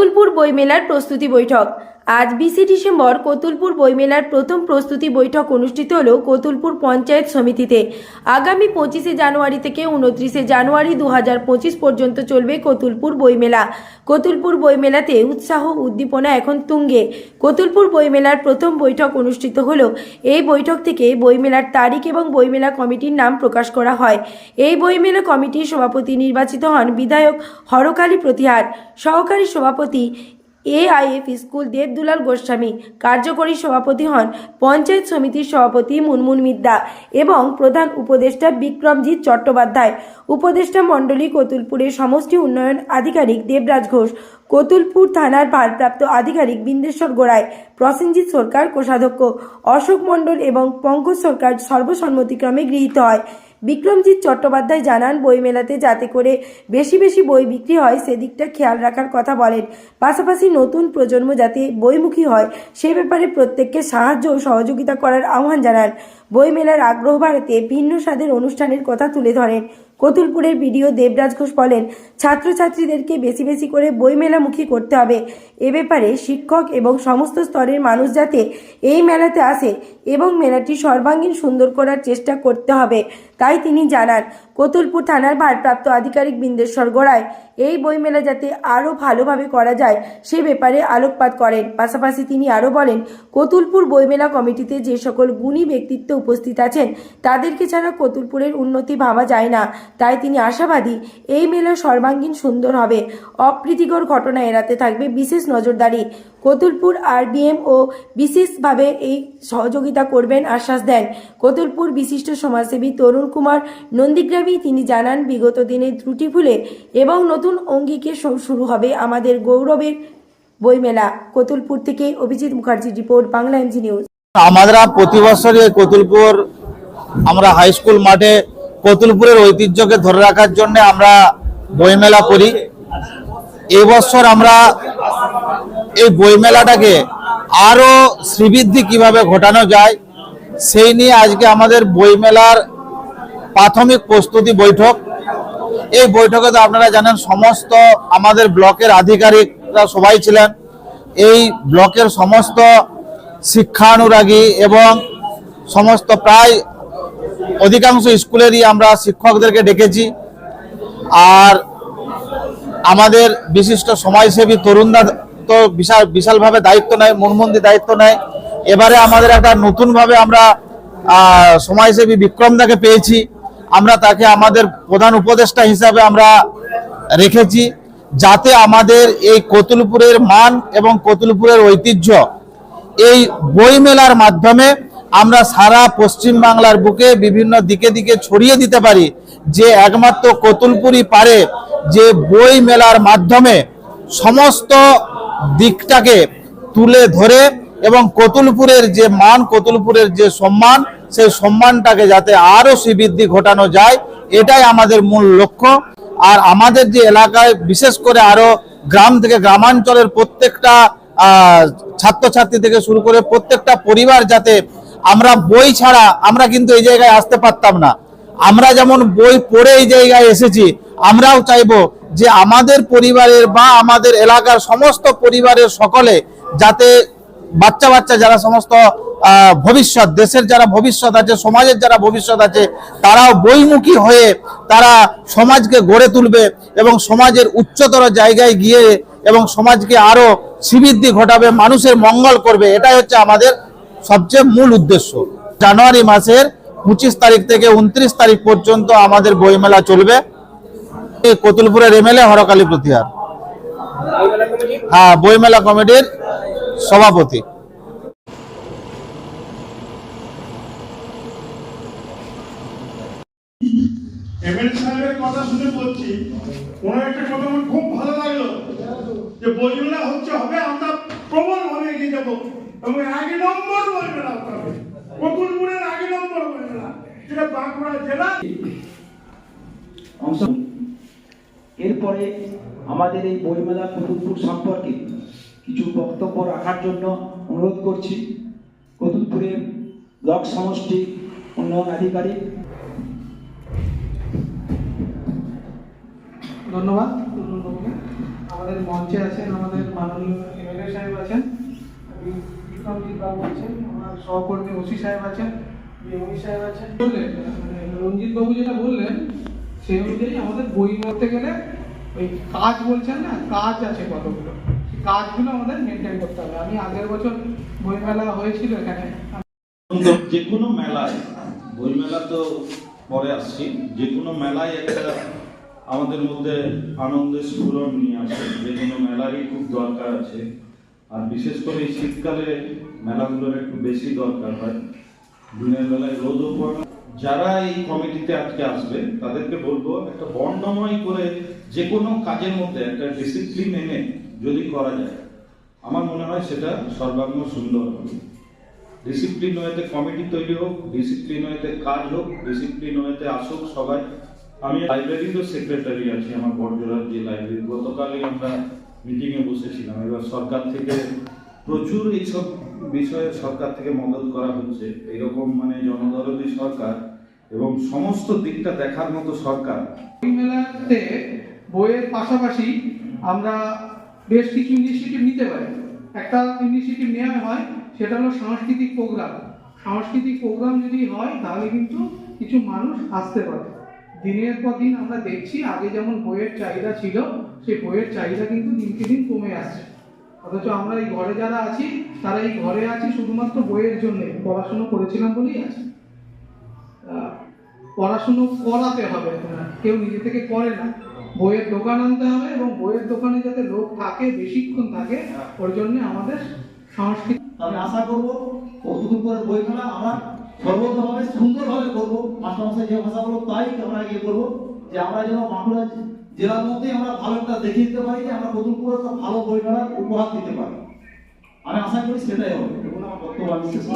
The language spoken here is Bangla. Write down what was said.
কতুলপুর বইমেলার প্রস্তুতি বৈঠক। আজ বিশে ডিসেম্বর কতুলপুর বইমেলার প্রথম প্রস্তুতি বৈঠক অনুষ্ঠিত হল কতুলপুর পঞ্চায়েত সমিতিতে। আগামী পঁচিশে জানুয়ারি থেকে উনত্রিশে জানুয়ারি দু পর্যন্ত চলবে কতুলপুর বইমেলা। কতুলপুর বইমেলাতে উৎসাহ, উদ্দীপনা এখন তুঙ্গে। কতুলপুর বইমেলার প্রথম বৈঠক অনুষ্ঠিত হল। এই বৈঠক থেকে বইমেলার তারিখ এবং বইমেলা কমিটির নাম প্রকাশ করা হয়। এই বইমেলা কমিটির সভাপতি নির্বাচিত হন বিধায়ক হরকালী প্রতিহার। সহকারী সভাপতি এআইএফ স্কুল দেবদুলাল গোস্বামী। কার্যকরী সভাপতি হন পঞ্চায়েত সমিতির সভাপতি মুনমুন মিদ্দা এবং প্রধান উপদেষ্টা বিক্রমজিৎ চট্টোপাধ্যায়। উপদেষ্টা মণ্ডলী কতুলপুরের সমষ্টি উন্নয়ন আধিকারিক দেবরাজ ঘোষ, কতুলপুর থানার ভারপ্রাপ্ত আধিকারিক বিন্দেশ্বর গোড়ায় প্রসেনজিৎ সরকার কোষাধ্যক্ষ, অশোক মণ্ডল এবং পঙ্কজ সরকার সর্বসম্মতিক্রমে গৃহীত হয়। বিক্রমজিৎ চট্টোপাধ্যায় জানান, বইমেলাতে যাতে করে বেশি বেশি বই বিক্রি হয়, সেদিকটা খেয়াল রাখার কথা বলেন। পাশাপাশি নতুন প্রজন্ম যাতে বইমুখী হয়, সে ব্যাপারে প্রত্যেককে সাহায্য ও সহযোগিতা করার আহ্বান জানান। বইমেলার আগ্রহ বাড়াতে ভিন্ন স্বাদের অনুষ্ঠানের কথা তুলে ধরেন। কতুলপুরের বিডিও দেবরাজ ঘোষ বলেন, ছাত্রছাত্রীদেরকে বেশি বেশি করে বইমেলামুখী করতে হবে। এ ব্যাপারে শিক্ষক এবং সমস্ত স্তরের মানুষ যাতে এই মেলাতে আসে এবং মেলাটি সর্বাঙ্গীন সুন্দর করার চেষ্টা করতে হবে। তাই তিনি জানান, কতুলপুর থানার ভারপ্রাপ্ত আধিকারিক বিন্দেশ্বর গোড়ায় এই বইমেলা যাতে আরও ভালোভাবে করা যায়, সে ব্যাপারে আলোকপাত করেন। পাশাপাশি তিনি আরও বলেন, কতুলপুর বইমেলা কমিটিতে যে সকল গুণী ব্যক্তিত্ব উপস্থিত আছেন, তাদেরকে ছাড়া কতুলপুরের উন্নতি ভাবা যায় না। তাই তিনি আশাবাদী, এই মেলা সর্বাঙ্গীন সুন্দর হবে। অপ্রীতিকর ঘটনা এড়াতে থাকবে বিশেষ নজরদারি। কতুলপুর আরবিএম ও বিশেষভাবে এই সহযোগিতা করবেন আশ্বাস দেন। কতুলপুর বিশিষ্ট সমাজসেবী তরুণ কুমার নন্দীগ্রামী তিনি জানান, বিগত দিনে ত্রুটি ভুলে এবং নতুন অঙ্গিকে শুরু হবে আমাদের গৌরবের বইমেলা। কতুলপুর থেকে Abhijit Mukherjee report, Bangla MG news. আমরা প্রতি বছরই কতুলপুর আমরা হাই স্কুল মাঠে কতুলপুরের ঐতিহ্যকে ধরে রাখার জন্য আমরা বইমেলা করি। এবছর আমরা এই বইমেলাটাকে আরও শ্রীবৃদ্ধি কীভাবে ঘটানো যায়, সেই নিয়ে আজকে আমাদের বইমেলার প্রাথমিক প্রস্তুতি বৈঠক। এই বৈঠকে তো আপনারা জানেন, সমস্ত আমাদের ব্লকের আধিকারিকরা সবাই ছিলেন। এই ব্লকের সমস্ত শিক্ষানুরাগী এবং সমস্ত প্রায় অধিকাংশ স্কুলেরই আমরা শিক্ষকদেরকে ডেকেছি। আর আমাদের বিশিষ্ট সমাজসেবী তরুণদা তো বিশাল, বিশালভাবে দায়িত্ব নেয়, মনমন্দি দায়িত্ব নেয়। এবারে আমাদের একটা নতুনভাবে আমরা সমাজসেবী বিক্রমদাকে পেয়েছি। আমরা তাকে আমাদের প্রধান উপদেষ্টা হিসাবে আমরা রেখেছি যাতে আমাদের এই কতুলপুরের মান এবং কতুলপুরের ঐতিহ্য এই বই মেলার মাধ্যমে আমরা সারা পশ্চিম বাংলার বুকে বিভিন্ন দিকে দিকে ছড়িয়ে দিতে পারি যে একমাত্র কতুলপুরই পারে যে বই মেলার মাধ্যমে সমস্ত দিকটাকে তুলে ধরে এবং কতুলপুরের যে মান, কতুলপুরের যে সম্মান, সেই সম্মানটাকে যাতে আরও শ্রীবৃদ্ধি ঘটানো যায়, এটাই আমাদের মূল লক্ষ্য। আর আমাদের যে এলাকায় বিশেষ করে আরও গ্রাম থেকে গ্রামাঞ্চলের প্রত্যেকটা ছাত্রছাত্রী থেকে শুরু করে প্রত্যেকটা পরিবার যাতে আমরা বই ছাড়া, আমরা কিন্তু এই জায়গায় আসতে পারতাম না। আমরা যেমন বই পড়ে এই জায়গায় এসেছি, আমরাও চাইব যে আমাদের পরিবারের বা আমাদের এলাকার সমস্ত পরিবারের সকলে যাতে বাচ্চা বাচ্চা যারা সমস্ত ভবিষ্যৎ, দেশের যারা ভবিষ্যৎ আছে, সমাজের যারা ভবিষ্যৎ আছে, তারাও বইমুখী হয়ে তারা সমাজকে গড়ে তুলবে এবং সমাজের উচ্চতর জায়গায় গিয়ে এবং সমাজকে আরও শ্রীবৃদ্ধি ঘটাবে, মানুষের মঙ্গল করবে, এটাই হচ্ছে আমাদের সবচেয়ে মূল উদ্দেশ্য। জানুয়ারি মাসের পঁচিশ তারিখ থেকে উনত্রিশ তারিখ পর্যন্ত আমাদের বইমেলা চলবে। কতুলপুরের এমএলএ হরকালী প্রতিহার। হ্যাঁ বইমেলা কমিটির সভাপতি। এমএলএ সাহেবের কথা শুনে বলছি ওনার একটা কথা আমার খুব ভালো লাগল যে বইমেলা হচ্ছে হবে আমরা প্রবল ভাবে এগিয়ে যাব এবং আগে নম্বর বইমেলা হবে। আগে নম্বর বইমেলা যেটা বাঁকুড়া জেলা। অংশ এরপরে আমাদের এই বইমেলা কতুলপুর সম্পর্কে কিছু বক্তব্য রাখার জন্য অনুরোধ করছি। কতুলপুরের ব্লক সমষ্টি উন্নয়ন আধিকারিক। ধন্যবাদ। আমাদের মঞ্চে আছেন আমাদের মাননীয় এমএলএ সাহেব আছেন। বিক্রমজিৎ বাবু আছেন আমার সহকর্মী ওসি সাহেব আছেন। বিএমই সাহেব আছেন। বললেন মানে রঞ্জিত বাবু যেটা বললেন, সেই অনুযায়ী আমাদের বই করতে গেলে ওই কাজ বলছেন না, কাজ আছে কতগুলো? কাজগুলো আমাদের মেনটেন করতে হবে। আমি আগের বছর বইমেলা হয়েছিল এখানে। যে কোনো মেলায়, বই মেলা তো পরে আসছি যে কোনো মেলায় একটা আমাদের মধ্যে আনন্দের স্ফুরণ নিয়ে আসে। যে কোনো মেলারই খুব দরকার আছে। আর বিশেষ করে শীতকালে মেলাগুলোর একটু বেশি দরকার হয়। দিনের বেলায় রোদও পড়ে যারা এই কমিটিতে আজকে আসবে, তাদেরকে বলব একটা বর্ণময় করে যে কোনো কাজের মধ্যে একটা ডিসিপ্লিন এনে যদি করা যায়। আমার মনে হয় সেটা সর্বাঙ্গ সুন্দর হবে। ডিসিপ্লিন ওয়েতে কমিটি তৈরি হোক, ডিসিপ্লিন ওয়েতে কাজ হোক, ডিসিপ্লিন ওয়েতে আসুক সবাই। আমি লাইব্রেরিরও সেক্রেটারি আছি, আমার বড়জোড়ার যে লাইব্রেরি গতকালই আমরা মিটিংয়ে বসেছিলাম। এবার সরকার থেকে প্রচুর এইসব বিষয়ে সরকার থেকে মদত করা হচ্ছে। এরকম মানে জনদরদি সরকার এবং সমস্ত দিকটা দেখার মতো সরকার। মেলাতে বইয়ের পাশাপাশি আমরা বেশ কিছু ইনিশিয়েটিভ নিতে পারে। একটা ইনিশিয়েটিভ নেওয়া হয়, সেটা হলো সাংস্কৃতিক প্রোগ্রাম সাংস্কৃতিক প্রোগ্রাম যদি হয়, তাহলে কিন্তু কিছু মানুষ আসতে পারে। দিনের পর দিন আমরা দেখছি, আগে যেমন বইয়ের চাহিদা ছিল, সেই বইয়ের চাহিদা কিন্তু দিনকে দিন কমে আসছে। অথচ আমরা এই ঘরে যারা আছি, তারা এই ঘরে আছি শুধুমাত্র বইয়ের জন্য। পড়াশুনো করেছিলাম বলেই আছি। পড়াশুনো করাতে হবে কেউ নিজে থেকে করে না। বইয়ের দোকান আনতে হবে এবং বইয়ের দোকানে যাতে লোক থাকে বেশিক্ষণ থাকে ওর জন্য আমাদের সংস্কৃতি আমি আশা করব কৌতুকপুরের বই মেলা আমরা সর্বতভাবে সুন্দরভাবে করব। মাস্টারমশাই যে ভাষা বলব তাই আমরা ইয়ে করব যে আমরা যেন বাঁকুড়া জেলার মধ্যে আমরা ভালো একটা দেখিয়ে দিতে পারি যে আমরা কৌতুকপুরে একটা ভালো বই মেলার উপহার দিতে পারি। আমি আশা করি সেটাই হবে। এবং আমার বক্তব্য আমি শেষ।